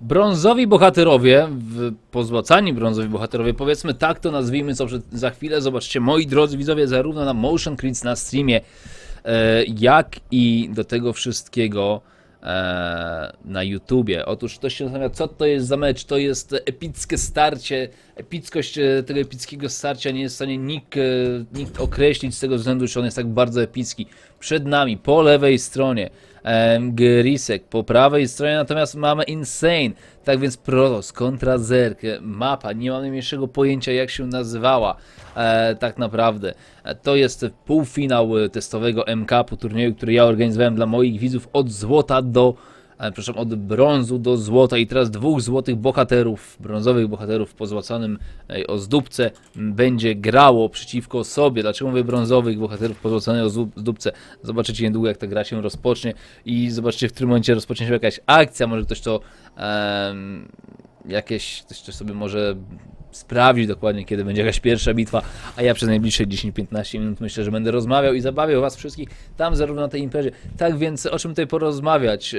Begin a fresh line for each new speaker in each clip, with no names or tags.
Brązowi bohaterowie, pozłacani brązowi bohaterowie, powiedzmy tak to nazwijmy, co za chwilę zobaczycie, moi drodzy widzowie, zarówno na Motion Crits na streamie, e, jak i do tego wszystkiego e, na YouTubie. Otóż ktoś się zastanawia, co to jest za mecz, to jest epickie starcie, epickość e, tego epickiego starcia nie jest w stanie nikt, nikt określić z tego względu, że on jest tak bardzo epicki. Przed nami, po lewej stronie, Grisek, po prawej stronie natomiast mamy Insane, tak więc Protos kontra Zerk, mapa, nie mam najmniejszego pojęcia jak się nazywała e, tak naprawdę. E, to jest półfinał testowego MK-u turnieju, który ja organizowałem dla moich widzów od złota do e, przepraszam, od brązu do złota i teraz dwóch złotych bohaterów, brązowych bohaterów w pozłacanym ozdóbce będzie grało przeciwko sobie. Dlaczego mówię brązowych bohaterów pozłacanej ozdóbce? Zobaczycie niedługo jak ta gra się rozpocznie i zobaczycie w którym momencie rozpocznie się jakaś akcja, może ktoś to em, jakieś, ktoś to sobie może sprawdzić dokładnie, kiedy będzie jakaś pierwsza bitwa, a ja przez najbliższe 10-15 minut myślę, że będę rozmawiał i zabawiał was wszystkich tam zarówno na tej imprezie. Tak więc o czym tutaj porozmawiać?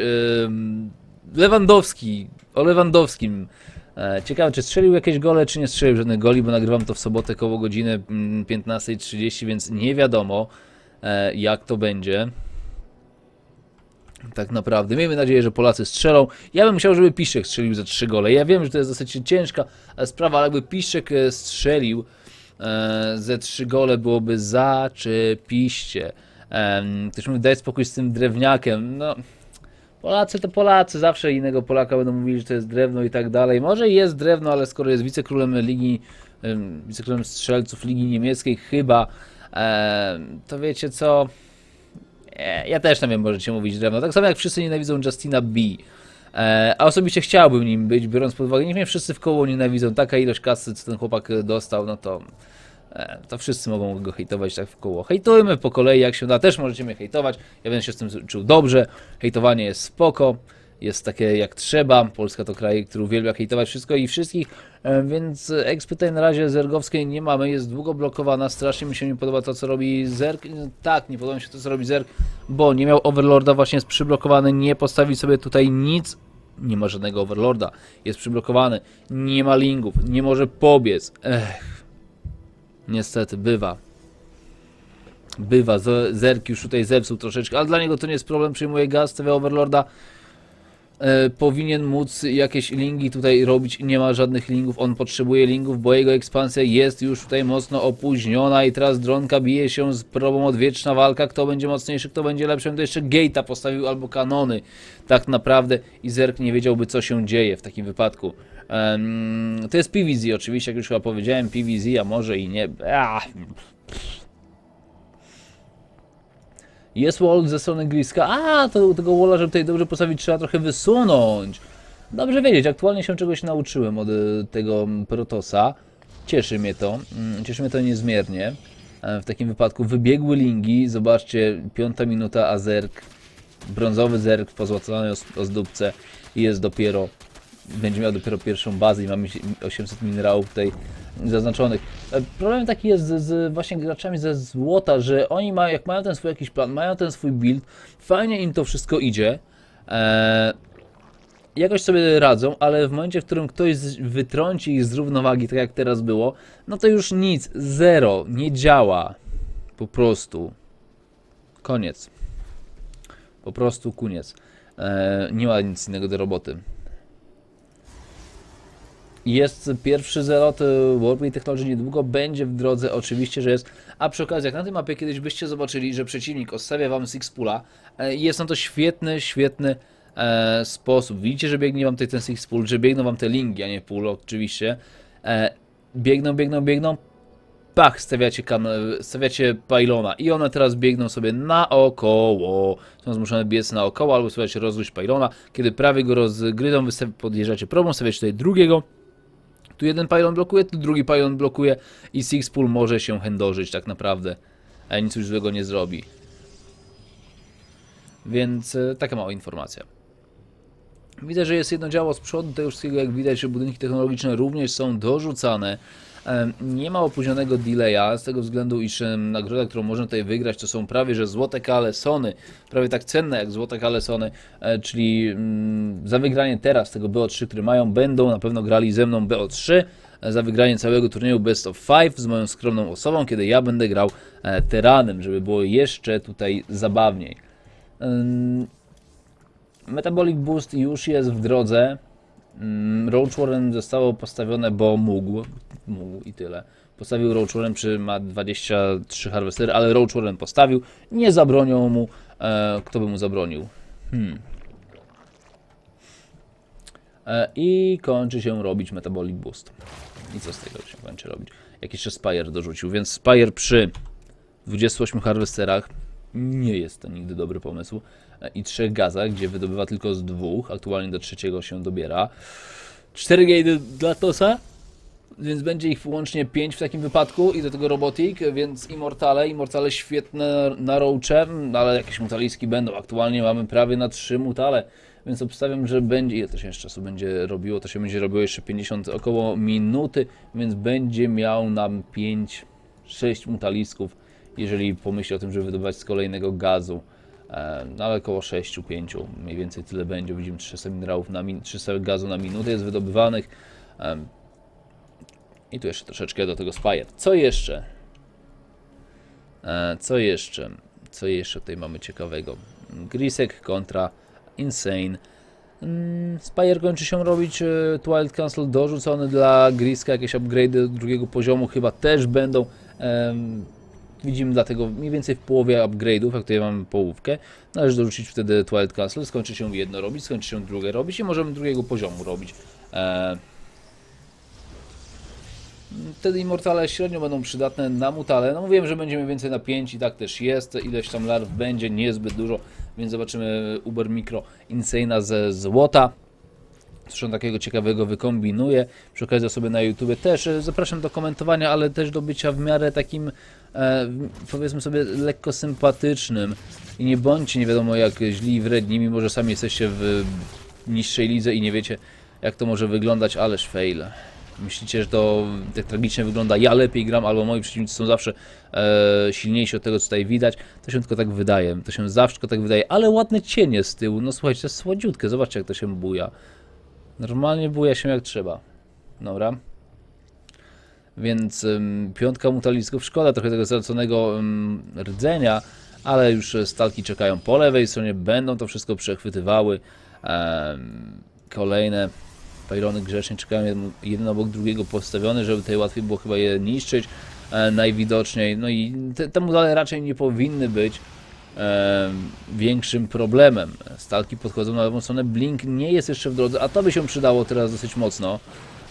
Lewandowski, o Lewandowskim. E, Ciekawe, czy strzelił jakieś gole, czy nie strzelił żadnych goli, bo nagrywam to w sobotę koło godziny mm, 15.30, więc nie wiadomo e, jak to będzie. Tak naprawdę. Miejmy nadzieję, że Polacy strzelą. Ja bym chciał, żeby Piszczek strzelił za trzy gole. Ja wiem, że to jest dosyć ciężka e, sprawa, ale jakby Piszczek e, strzelił e, ze trzy gole, byłoby zaczepiście. Em, Ktoś mówi, daj spokój z tym drewniakiem. No, Polacy to Polacy, zawsze innego Polaka będą mówili, że to jest drewno i tak dalej. Może jest drewno, ale skoro jest wicekrólem ligi, em, wicekrólem strzelców ligi niemieckiej chyba, em, to wiecie co, E, Ja też nie wiem, możecie mówić drewno. Tak samo jak wszyscy nienawidzą Justina B. E, a osobiście chciałbym nim być, biorąc pod uwagę, niech mnie wszyscy w koło nienawidzą. Taka ilość kasy, co ten chłopak dostał, no to. E, to wszyscy mogą go hejtować tak w koło. Hejtujmy po kolei, jak się da. Też możecie mnie hejtować. Ja będę się z tym czuł dobrze. Hejtowanie jest spoko. Jest takie jak trzeba. Polska to kraj, który uwielbia hejtować wszystko i wszystkich, e, więc ekspy na razie Zergowskiej nie mamy. Jest długo blokowana. Strasznie mi się nie podoba to, co robi Zerg. Tak, nie podoba mi się to, co robi Zerg, bo nie miał Overlorda, właśnie jest przyblokowany. Nie postawi sobie tutaj nic. Nie ma żadnego Overlorda. Jest przyblokowany. Nie ma lingów. Nie może pobiec. Ech. Niestety, bywa. Bywa. Z- Zerg już tutaj zepsuł troszeczkę, ale dla niego to nie jest problem. Przyjmuje gaz, stawia Overlorda. E, powinien móc jakieś lingi tutaj robić. Nie ma żadnych lingów. On potrzebuje lingów, bo jego ekspansja jest już tutaj mocno opóźniona i teraz dronka bije się z probą odwieczna walka. Kto będzie mocniejszy, kto będzie lepszy. To jeszcze Gate'a postawił albo kanony. Tak naprawdę i Zerk nie wiedziałby co się dzieje w takim wypadku. Em, to jest PVZ oczywiście, jak już chyba powiedziałem, PVZ, a może i nie. Ach. Jest wall ze strony Griska. A, to tego walla, żeby tutaj dobrze postawić, trzeba trochę wysunąć. Dobrze wiedzieć, aktualnie się czegoś nauczyłem od e, tego Protosa. Cieszy mnie to, mm, cieszy mnie to niezmiernie. E, W takim wypadku wybiegły lingi, zobaczcie, piąta minuta, a zerk, brązowy zerk w pozłaconej ozdóbce jest dopiero, będzie miał dopiero pierwszą bazę i mamy 800 minerałów tutaj zaznaczonych. E, Problem taki jest z, z właśnie graczami ze złota, że oni mają, jak mają ten swój jakiś plan, mają ten swój build, fajnie im to wszystko idzie, e, jakoś sobie radzą, ale w momencie, w którym ktoś wytrąci ich z równowagi, tak jak teraz było, no to już nic, zero, nie działa. Po prostu. Koniec. Po prostu koniec. E, nie ma nic innego do roboty. Jest pierwszy zelot e, Warplay Technology, niedługo będzie w drodze, oczywiście, że jest. A przy okazji, jak na tej mapie kiedyś byście zobaczyli, że przeciwnik ostawia wam Six Pula, e, jest na to świetny, świetny e, sposób. Widzicie, że biegnie wam tutaj ten Six Pool, że biegną wam te linki, a nie pool, oczywiście. E, biegną, biegną, biegną. Pach, stawiacie, kam- stawiacie pylona i one teraz biegną sobie naokoło. Są zmuszone biec naokoło albo stawiacie rozgryźć pylona. Kiedy prawie go rozgryzą, wy podjeżdżacie probą, stawiacie tutaj drugiego. Tu jeden pylon blokuje, tu drugi pylon blokuje i Six Pool może się chędożyć tak naprawdę. A nic już złego nie zrobi. Więc e, taka mała informacja. Widzę, że jest jedno działo z przodu tego wszystkiego, jak widać, że budynki technologiczne również są dorzucane. Nie ma opóźnionego delaya, z tego względu, iż nagroda, którą można tutaj wygrać, to są prawie że złote kalesony, prawie tak cenne jak złote kalesony, e, czyli mm, za wygranie teraz tego BO3, które mają, będą na pewno grali ze mną BO3, e, za wygranie całego turnieju Best of Five z moją skromną osobą, kiedy ja będę grał e, Teranem, żeby było jeszcze tutaj zabawniej. Metabolic Boost już jest w drodze. Mm, Roach Warren zostało postawione, bo mógł. Mógł i tyle. Postawił Roach Warren przy ma 23 harwestery, ale Roach Warren postawił. Nie zabronią mu. E, kto by mu zabronił? Hmm. E, I kończy się robić Metabolic Boost. I co z tego się kończy robić? Jak jeszcze Spire dorzucił, więc Spire przy 28 harwesterach nie jest to nigdy dobry pomysł. E, I trzech gazach, gdzie wydobywa tylko z dwóch, aktualnie do trzeciego się dobiera. Cztery gejdy dla Tosa, więc będzie ich łącznie 5 w takim wypadku i do tego Robotik, więc Immortale, Immortale świetne na roache, ale jakieś mutaliski będą. Aktualnie mamy prawie na 3 mutale, więc obstawiam, że będzie, ile to się jeszcze czasu będzie robiło, to się będzie robiło jeszcze 50, około minuty, więc będzie miał nam 5, 6 mutalisków, jeżeli pomyśli o tym, żeby wydobywać z kolejnego gazu. No ale około 6-5, mniej więcej tyle będzie. Widzimy 300 minerałów na min- 300 gazu na minutę jest wydobywanych. I tu jeszcze troszeczkę do tego Spire. Co jeszcze? E, Co jeszcze? Co jeszcze tutaj mamy ciekawego? Grisek kontra Insane. Mm, Spire kończy się robić, e, Twilight Council dorzucony dla Griska, jakieś upgrade do drugiego poziomu chyba też będą. Widzimy dlatego mniej więcej w połowie upgrade'ów, jak tutaj mamy połówkę, należy dorzucić wtedy Twilight Castle, skończy się jedno robić, skończy się drugie robić i możemy drugiego poziomu robić. Wtedy Immortale średnio będą przydatne na mutale. No mówiłem, że będziemy więcej na 5 i tak też jest. Ileś tam larw będzie, niezbyt dużo, więc zobaczymy Uber Micro Insana ze złota. Zresztą takiego ciekawego wykombinuję. Przy okazji sobie na YouTube też e, zapraszam do komentowania, ale też do bycia w miarę takim, e, powiedzmy sobie, lekko sympatycznym. I nie bądźcie nie wiadomo jak źli i wredni, mimo że sami jesteście w niższej lidze i nie wiecie jak to może wyglądać, ależ fail. Myślicie, że to tak tragicznie wygląda, ja lepiej gram, albo moi przeciwnicy są zawsze e, silniejsi od tego, co tutaj widać. To się tylko tak wydaje, to się zawsze tylko tak wydaje, ale ładne cienie z tyłu, no słuchajcie, to jest słodziutkie, zobaczcie jak to się buja. Normalnie buja się jak trzeba. Dobra. Więc ym, piątka mutalisków. Szkoda trochę tego straconego ym, rdzenia, ale już stalki czekają po lewej stronie. Będą to wszystko przechwytywały. Em, kolejne pylony grzecznie czekają jeden, obok drugiego postawione, żeby tutaj łatwiej było chyba je niszczyć. E, najwidoczniej. No i te, te mutale raczej nie powinny być e, większym problemem. Stalki podchodzą na lewą stronę, Blink nie jest jeszcze w drodze, a to by się przydało teraz dosyć mocno.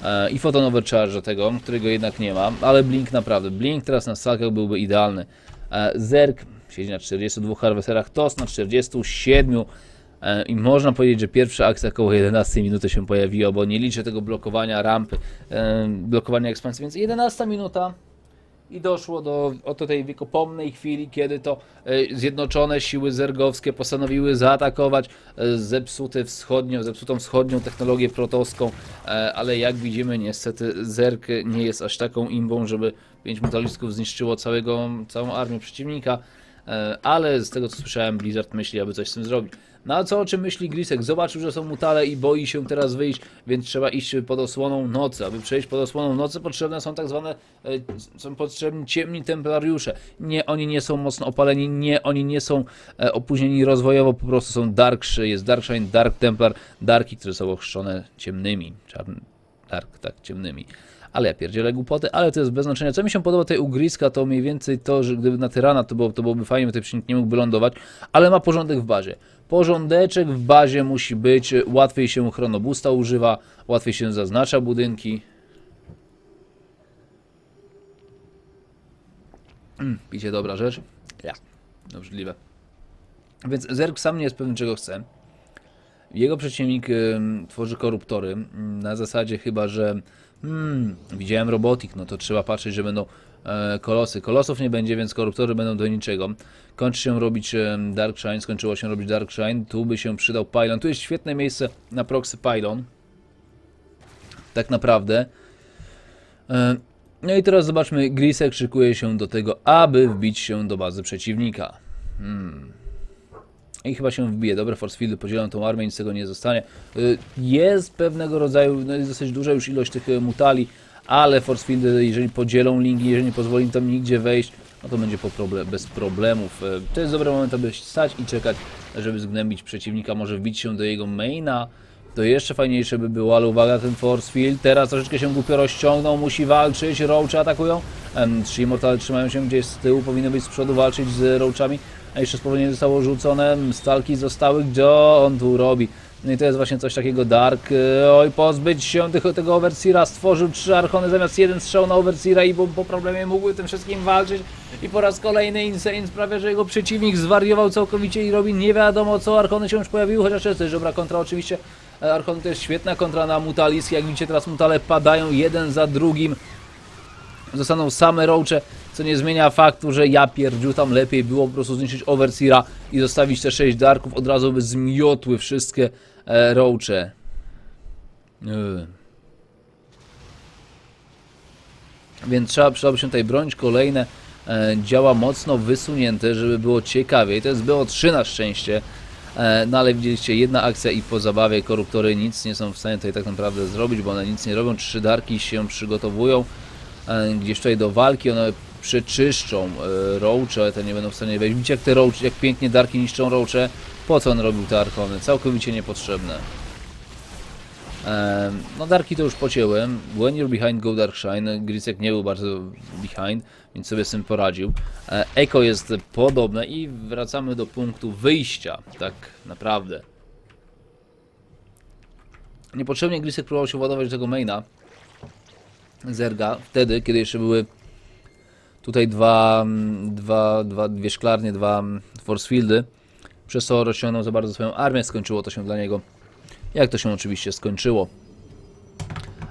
E, I Photon Overcharge tego, którego jednak nie ma, ale Blink naprawdę, Blink teraz na stalkach byłby idealny. E, Zerk siedzi na 42 harvesterach, TOS na 47 e, i można powiedzieć, że pierwsza akcja około 11 minuty się pojawiła, bo nie liczę tego blokowania rampy, e, blokowania ekspansji, więc 11 minuta i doszło do oto tej wiekopomnej chwili, kiedy to e, zjednoczone siły zergowskie postanowiły zaatakować e, zepsuty wschodnią, zepsutą wschodnią technologię protoską, e, ale jak widzimy niestety zerg nie jest aż taką imbą, żeby pięć metalisków zniszczyło całego, całą armię przeciwnika, e, ale z tego co słyszałem Blizzard myśli, aby coś z tym zrobić. No a co o czym myśli Grisek? Zobaczył, że są mutale i boi się teraz wyjść, więc trzeba iść pod osłoną nocy. Aby przejść pod osłoną nocy potrzebne są tak zwane, e, są potrzebni ciemni templariusze. Nie, oni nie są mocno opaleni, nie, oni nie są e, opóźnieni rozwojowo, po prostu są darkszy, jest Darkshine, Dark Templar, Darki, które są ochrzczone ciemnymi, czarny, Dark, tak, ciemnymi. Ale ja pierdzielę głupoty, ale to jest bez znaczenia. Co mi się podoba tej ugryska, to mniej więcej to, że gdyby na tyrana to, było, to byłoby fajnie, bo ten przeciwnik nie mógłby lądować, ale ma porządek w bazie. Porządeczek w bazie musi być, łatwiej się chronobusta używa, łatwiej się zaznacza budynki. Mm, picie dobra rzecz? Ja. Obrzydliwe. Więc Zerg sam nie jest pewny czego chce. Jego przeciwnik tworzy koruptory ym, na zasadzie chyba, że hmm, widziałem robotik, no to trzeba patrzeć, że będą e, kolosy. Kolosów nie będzie, więc koruptory będą do niczego. Kończy się robić Dark Shine, skończyło się robić Dark Shine, tu by się przydał Pylon. Tu jest świetne miejsce na proxy Pylon. Tak naprawdę. E, No i teraz zobaczmy, Grisek szykuje się do tego, aby wbić się do bazy przeciwnika. Hmm. I chyba się wbije. Dobre force fieldy podzielą tą armię, nic tego nie zostanie. Y, Jest pewnego rodzaju, no jest dosyć duża już ilość tych y, mutali, ale force fieldy, jeżeli podzielą linki, jeżeli nie pozwoli im tam nigdzie wejść, no to będzie po problem, bez problemów. Y, To jest dobry moment, aby stać i czekać, żeby zgnębić przeciwnika, może wbić się do jego maina. To jeszcze fajniejsze by było, ale uwaga, ten force field teraz troszeczkę się głupio rozciągnął, musi walczyć, roache atakują. Trzy immortale trzymają się gdzieś z tyłu, powinny być z przodu walczyć z roachami, jeszcze spowolnienie zostało rzucone, stalki zostały, gdzie on tu robi? No i to jest właśnie coś takiego Dark, oj pozbyć się tego, tego Overseera, stworzył trzy Archony zamiast jeden strzał na Overseera i po, po problemie mógłby tym wszystkim walczyć. I po raz kolejny Insane sprawia, że jego przeciwnik zwariował całkowicie i robi nie wiadomo co, Archony się już pojawiły, chociaż jest też dobra kontra. Oczywiście, E, Archon to jest świetna kontra na Mutalis, jak widzicie teraz Mutale padają jeden za drugim, zostaną same roache, co nie zmienia faktu, że ja pierdziu tam lepiej było po prostu zniszczyć Overseera i zostawić te 6 darków, od razu by zmiotły wszystkie e. Yy. Więc trzeba, przydałoby się tutaj bronić kolejne e, działa mocno wysunięte, żeby było ciekawiej. To jest było 3 na szczęście. E, no ale widzieliście, jedna akcja i po zabawie koruptory nic nie są w stanie tutaj tak naprawdę zrobić, bo one nic nie robią. Trzy darki się przygotowują e, gdzieś tutaj do walki, one przeczyszczą e, roache, te nie będą w stanie wejść. Widzicie jak te roache, jak pięknie darki niszczą roache? Po co on robił te arkony? Całkowicie niepotrzebne. Em, No Darki to już pocięłem. When you're behind, go Dark Shine. Grisek nie był bardzo behind, więc sobie z tym poradził. E, Eko jest podobne i wracamy do punktu wyjścia, tak naprawdę. Niepotrzebnie Grisek próbował się ładować do tego maina. Zerga, wtedy, kiedy jeszcze były tutaj dwa, mm, dwa, dwa dwie szklarnie, dwa mm, force fieldy. Przez to rozciągnął za bardzo swoją armię, skończyło to się dla niego jak to się oczywiście skończyło.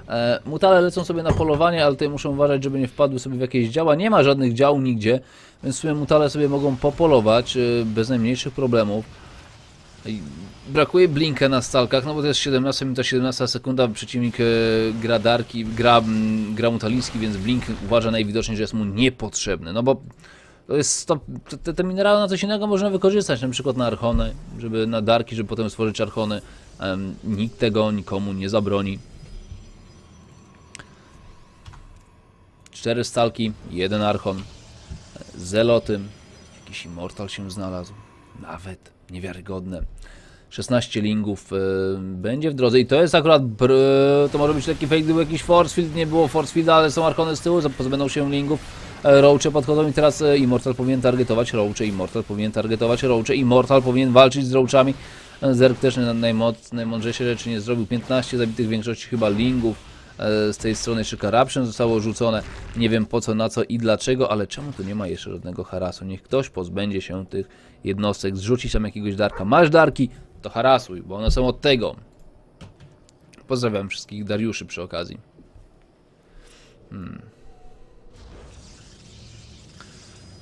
E, mutale lecą sobie na polowanie, ale tutaj muszą uważać, żeby nie wpadły sobie w jakieś działa. Nie ma żadnych dział nigdzie, więc w sumie mutale sobie mogą popolować e, bez najmniejszych problemów. Brakuje blinka na stalkach, no bo to jest 17 minuta, 17 sekunda, przeciwnik e, gra gra, mutaliński, więc blink uważa najwidoczniej, że jest mu niepotrzebny, no bo to jest to, te, te minerały na coś innego można wykorzystać, na przykład na archony, żeby na darki, żeby potem stworzyć archony. Em, nikt tego nikomu nie zabroni. Cztery stalki, jeden archon, zeloty, jakiś immortal się znalazł, nawet niewiarygodne. 16 lingów y, będzie w drodze. I to jest akurat, to może być lekki fake, gdyby jakiś force field, nie było force fielda, ale są archony z tyłu, pozbędą się lingów, e, roache podchodzą i teraz e, Immortal powinien targetować roache, Immortal powinien targetować roache, Immortal powinien walczyć z roachami, Zerg też najmądrzejsze rzeczy nie zrobił, 15 zabitych w większości chyba lingów, z tej strony jeszcze Corruption zostało rzucone, nie wiem po co, na co i dlaczego, ale czemu tu nie ma jeszcze żadnego harasu, niech ktoś pozbędzie się tych jednostek, zrzuci tam jakiegoś darka, masz darki, to harasuj, bo one są od tego. Pozdrawiam wszystkich Dariuszy przy okazji. Hmm.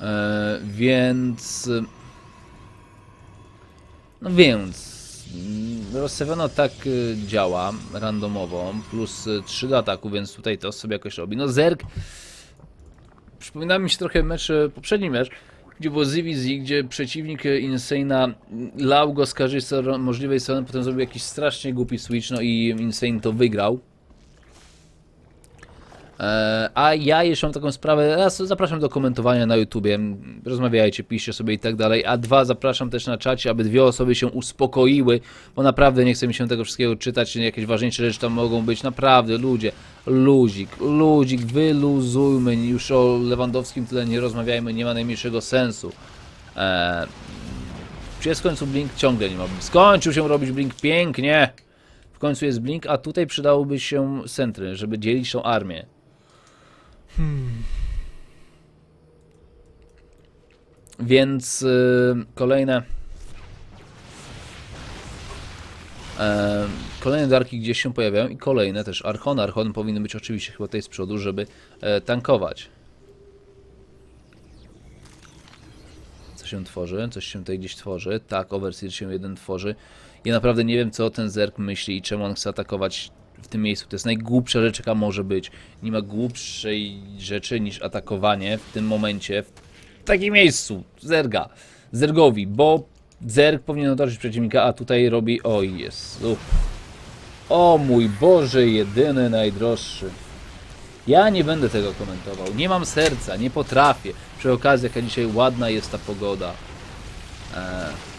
E, więc... No więc... Rozstawiono tak y, działa randomowo, plus 3 do ataku, więc tutaj to sobie jakoś robi. No Zerg... Przypomina mi się trochę mecz, e, poprzedni mecz, gdzie było ZVZ, gdzie przeciwnik Insane'a lał go z każdej możliwej strony, potem zrobił jakiś strasznie głupi switch, no i Insane to wygrał. E, a ja jeszcze mam taką sprawę, raz zapraszam do komentowania na YouTubie, rozmawiajcie, piszcie sobie i tak dalej, a dwa zapraszam też na czacie, aby dwie osoby się uspokoiły, bo naprawdę nie chce mi się tego wszystkiego czytać, jakieś ważniejsze rzeczy tam mogą być, naprawdę, ludzie, luzik, luzik, wyluzujmy, już o Lewandowskim tyle nie rozmawiajmy, nie ma najmniejszego sensu. E, czy jest w końcu Blink? Ciągle nie ma. Skończył się robić Blink, pięknie! W końcu jest Blink, a tutaj przydałoby się centry, żeby dzielić tą armię. Więc y, kolejne. E, kolejne darki gdzieś się pojawiają i kolejne też archony. Archony powinny być oczywiście chyba tutaj z przodu, żeby e, tankować. Co się tworzy? Coś się tutaj gdzieś tworzy. Tak, Overseer się jeden tworzy. Ja naprawdę nie wiem, co ten Zerg myśli i czemu on chce atakować w tym miejscu. To jest najgłupsza rzecz, jaka może być. Nie ma głupszej rzeczy niż atakowanie w tym momencie, w takim miejscu. Zerga. Zergowi, bo zerg powinien otoczyć przeciwnika, a tutaj robi... Oj, Jezu. O mój Boże, jedyny, najdroższy. Ja nie będę tego komentował. Nie mam serca, nie potrafię. Przy okazji, jaka dzisiaj ładna jest ta pogoda. Eee.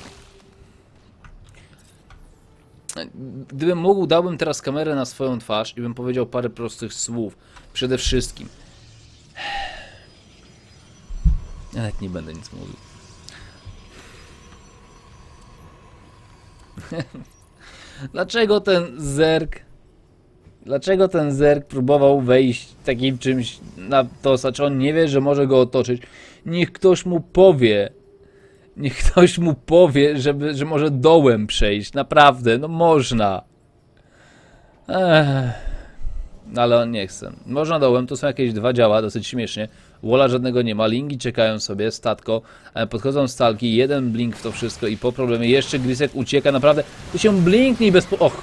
Gdybym mógł, dałbym teraz kamerę na swoją twarz i bym powiedział parę prostych słów. Przede wszystkim. Ja nawet nie będę nic mówił. Dlaczego ten zerk Dlaczego ten zerk próbował wejść takim czymś na tosa? Czy on nie wie, że może go otoczyć? Niech ktoś mu powie. Niech ktoś mu powie, żeby, że może dołem przejść. Naprawdę, no można. Ech. Ale on nie chce. Można dołem, to są jakieś dwa działa, dosyć śmiesznie. Wola żadnego nie ma, lingi czekają sobie, statko, e, podchodzą stalki, jeden blink w to wszystko i po problemie jeszcze Grisek ucieka, naprawdę, ty się blinknij bez po... Och,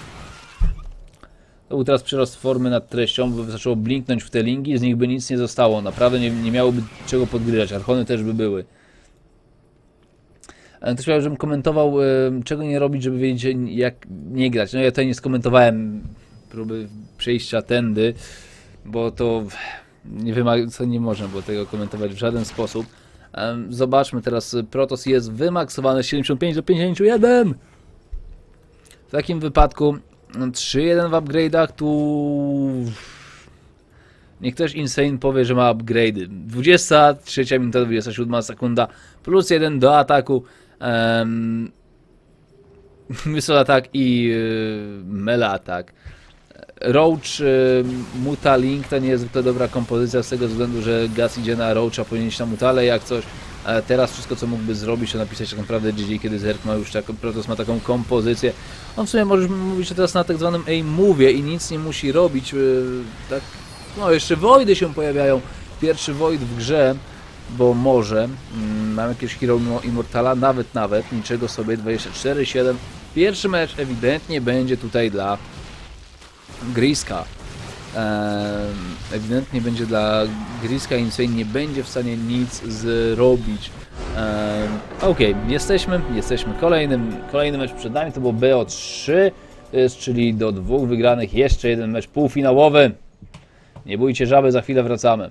to był teraz przyrost formy nad treścią, by zaczęło blinknąć w te linki, z nich by nic nie zostało. Naprawdę nie, nie miałoby czego podgryzać. Archony też by były. Ktoś chciał, żebym komentował, e, czego nie robić, żeby wiedzieć, jak nie grać. No ja tutaj nie skomentowałem próby przejścia tędy, bo to nie wymaga, co nie można było tego komentować w żaden sposób. Zobaczmy teraz, Protoss jest wymaksowany z 75 do 51. W takim wypadku no, 3-1 w upgrade'ach, tu... Niech ktoś Insane powie, że ma upgrade'y. 23 minuta, 27 sekunda, plus 1 do ataku. Um, Missile atak i yy, mele atak. Roach, yy, Muta Link to niezwykle dobra kompozycja z tego względu, że Gas idzie na Roacha, powinien iść na Mutale jak coś. Teraz wszystko co mógłby zrobić to napisać tak naprawdę GG, kiedy Zerk ma już taką, Protoss ma taką kompozycję. On w sumie możesz mówić teraz na tak zwanym aim-move i nic nie musi robić. yy, tak, no jeszcze Voidy się pojawiają. Pierwszy Void w grze, bo może. Mm, mam jakiegoś Hero Immortala, nawet, nawet, niczego sobie, 24-7. Pierwszy mecz ewidentnie będzie tutaj dla Griska. Em, ewidentnie będzie dla Griska Insane nie będzie w stanie nic zrobić. Em, Okej, jesteśmy, jesteśmy kolejnym, kolejny mecz przed nami, to było BO3, to jest, czyli do dwóch wygranych jeszcze jeden mecz półfinałowy. Nie bójcie żaby, za chwilę wracamy.